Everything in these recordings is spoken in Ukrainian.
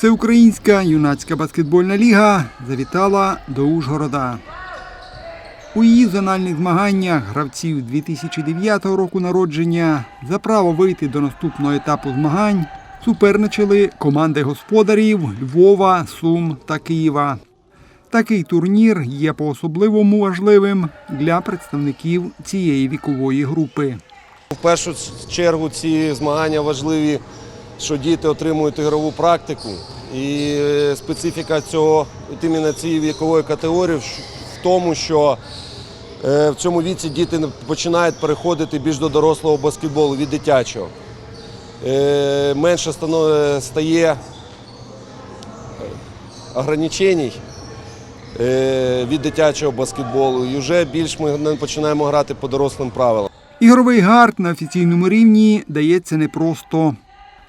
Всеукраїнська юнацька баскетбольна ліга завітала до Ужгорода. У її зональних змаганнях гравців 2009 року народження за право вийти до наступного етапу змагань суперничали команди господарів Львова, Сум та Києва. Такий турнір є по-особливому важливим для представників цієї вікової групи. В першу чергу ці змагання важливі, що діти отримують ігрову практику. І е, специфіка цього цієї вікової категорії в тому, що е, в цьому віці діти починають переходити більш до дорослого баскетболу від дитячого. Е, Менше стає ограничень від дитячого баскетболу. І вже більш ми починаємо грати по дорослим правилам. Ігровий гард на офіційному рівні дається непросто,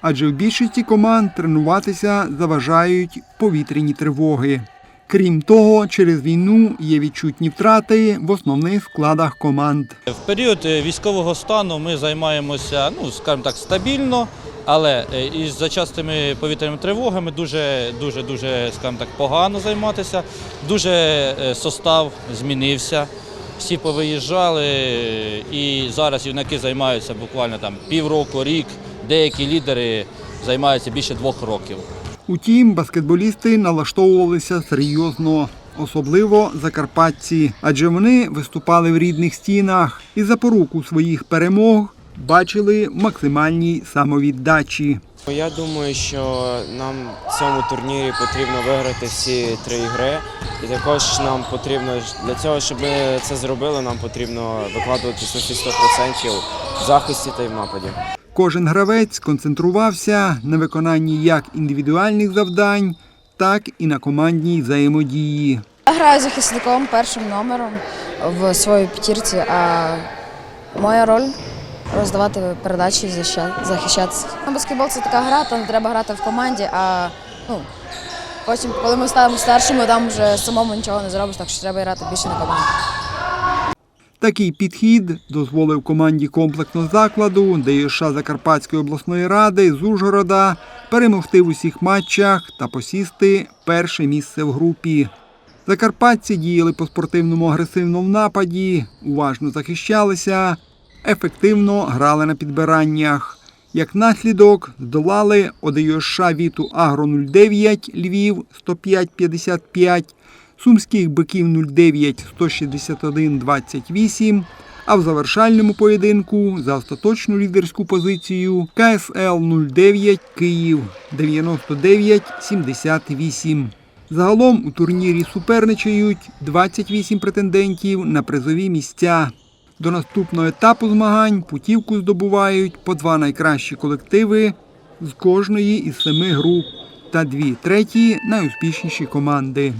адже в більшості команд тренуватися заважають повітряні тривоги. Крім того, через війну є відчутні втрати в основних складах команд. В період е, військового стану ми займаємося, ну скажімо так, стабільно, але е, із зачастими повітряними тривогами дуже, дуже, дуже, скажімо так, погано займатися. Дуже е, состав змінився. Всі повиїжджали, і зараз юнаки займаються буквально там півроку, рік. Деякі лідери займаються більше двох років. Утім, баскетболісти налаштовувалися серйозно, особливо закарпатці, адже вони виступали в рідних стінах і запоруку своїх перемог бачили максимальній самовіддачі. Я думаю, що нам в цьому турнірі потрібно виграти всі три ігри. І також нам потрібно для цього, щоб ми це зробили, нам потрібно викладуватись на всі 100% в захисті та й в нападі. Кожен гравець концентрувався на виконанні як індивідуальних завдань, так і на командній взаємодії. Я граю захисником першим номером в своїй п'ятірці, а моя роль роздавати передачі і захищатися. Баскетбол це така гра, там треба грати в команді, а ну, потім, коли ми ставимо старшими, там вже самому нічого не зробиш, так що треба грати більше на команді. Такий підхід дозволив команді комплексного закладу ДЮШ Закарпатської обласної ради з Ужгорода перемогти в усіх матчах та посісти перше місце в групі. Закарпатці діяли по спортивному агресивно в нападі, уважно захищалися, ефективно грали на підбираннях. Як наслідок здолали ОДЮШ Віту Агро 09 Львів 105-55, Сумських биків 09 161 28, а в завершальному поєдинку за остаточну лідерську позицію КСЛ 09 Київ 99 78. Загалом у турнірі суперничають 28 претендентів на призові місця. До наступного етапу змагань путівку здобувають по два найкращі колективи з кожної із семи груп та дві треті найуспішніші команди.